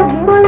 எப்போ